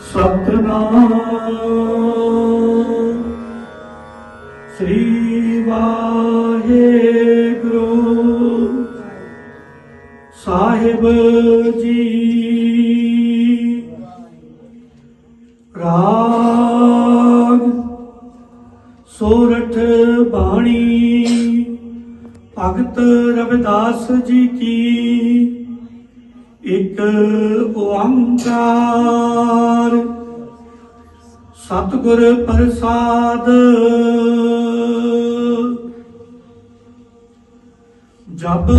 ਸਤਨਾਮ। ਸ੍ਰੀ ਵਾਹਿਗੁਰੂ। ਸਾਹਿਬ ਜੀ। ਰਾਗ। ਸੋਰਠ ਬਾਣੀ। ਭਗਤ ਰਵਿਦਾਸ ਜੀ ਕੀ ਇਕ ਓੰਕਾਰ। ਸਤਿਗੁਰ ਪ੍ਰਸਾਦ। ਜਬ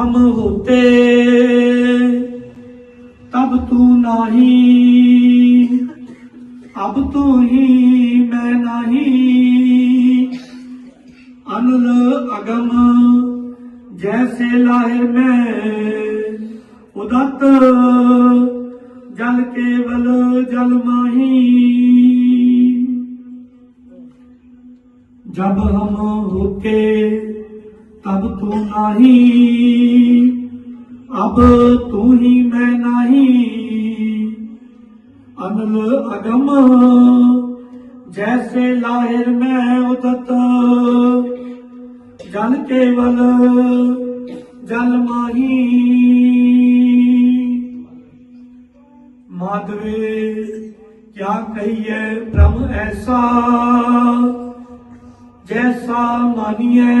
ਹਮ ਹੋਤੇ, ਤਬ ਤੂੰ ਨਹੀਂ। ਅਬ ਤੂੰ ਹੀ ਮੈਂ ਨਹੀਂ। ਅਨਲ ਅਗਮ, ਜੈਸੇ ਲਾਹੇ ਮੈਂ। ਉਦਤ, ਜਲ ਕੇਵਲ ਜਲ ਮਾਹੀ। ਜਬ ਹਮ ਹੋਕੇ ਤਬ ਤੂੰ ਨਹੀਂ, ਅਬ ਤੂੰ ਹੀ ਮੈਂ ਨਹੀਂ। ਅਨਲ ਅਗਮ, ਜੈਸੇ ਲਾਹਿਰ ਮੈਂ ਉਦਤ। ਜਲ ਕੇਵਲ ਜਲ ਮਾਹੀ। ਮਾਧਵੇ, ਕਿਆ ਕਹੀਏ ਪ੍ਰਭ ਐਸਾ? ਜੈਸਾ ਮਾਨੀਏ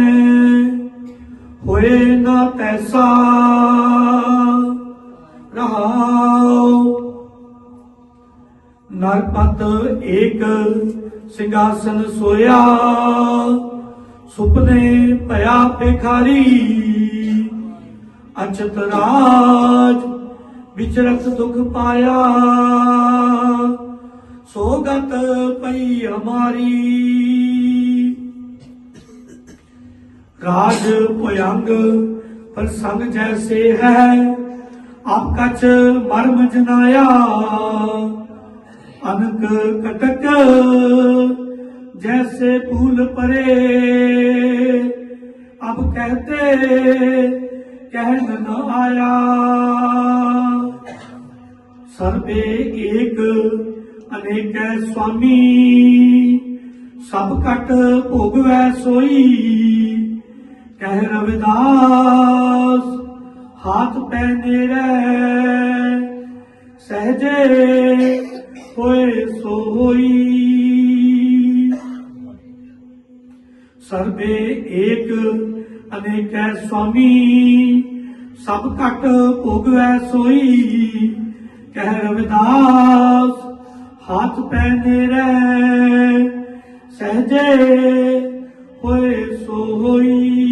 ਹੋਏ ਨਾ ਤੈਸਾ? ਰਹਾਉ। ਨਰਪਤ ਏਕ ਸਿੰਘਾਸਨ ਸੋਇਆ ਸੁਪਨੇ ਭਇਆ ਭਿਖਾਰੀ। ਅਚਤ विचरत दुख पाया सोगत पई हमारी राज भुयंग प्रसंग जैसे है आप कच मर्म जनाया अनक कटक जैसे फूल परे अब कहते ਕਹਿਣ ਨ ਆਇਆ। ਸਰਬੇ ਏਕ ਅਨੇਕੈ ਸੁਆਮੀ, ਸਭ ਕਟ ਭੋਗਵੈ ਸੋਈ। ਕਹਿ ਰਵਿਦਾਸ, ਹਾਥ ਪੈ ਨੇਰੇ ਸਹਜੇ ਹੋਏ ਸੋਈ ਸਰਬੇ ਏਕ ਅਨੇਕੈ ਸੁਆਮੀ, ਸਭ ਘਟ ਭੋਗਵੈ ਸੋਈ। ਕਹਿ ਰਵਿਦਾਸ, ਹੱਥ ਪੈਨੇ ਰਹਿ ਸਹਜੇ ਹੋਏ ਸੋਈ। ਵਾਹਿਗੁਰੂ